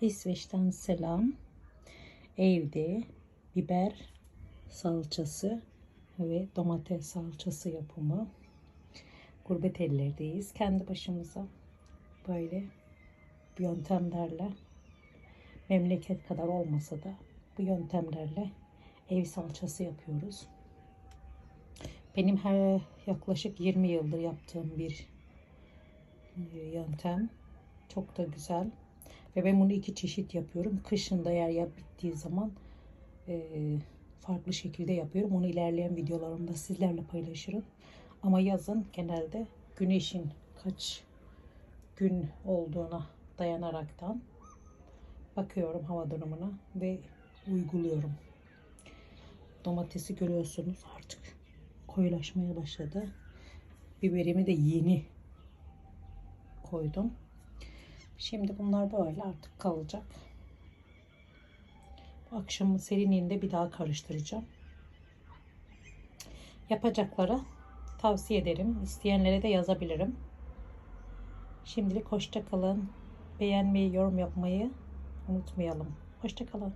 İsveç'ten selam. Evde biber salçası ve domates salçası yapımı. Gurbet ellerdeyiz. Kendi başımıza böyle yöntemlerle memleket kadar olmasa da bu yöntemlerle ev salçası yapıyoruz. Benim her yaklaşık 20 yıldır yaptığım bir e, yöntem. Çok da güzel. Ve ben bunu iki çeşit yapıyorum. Kışında yer yer bittiği zaman e, farklı şekilde yapıyorum. Onu ilerleyen videolarımda sizlerle paylaşırım. Ama yazın genelde güneşin kaç gün olduğuna dayanaraktan bakıyorum hava durumuna ve uyguluyorum. Domatesi görüyorsunuz artık koyulaşmaya başladı. Biberimi de yeni koydum. Şimdi bunlar böyle artık kalacak. Akşamın serinliğinde bir daha karıştıracağım. Yapacakları tavsiye ederim. İsteyenlere de yazabilirim. Şimdilik hoşça kalın. Beğenmeyi, yorum yapmayı unutmayalım. Hoşça kalın.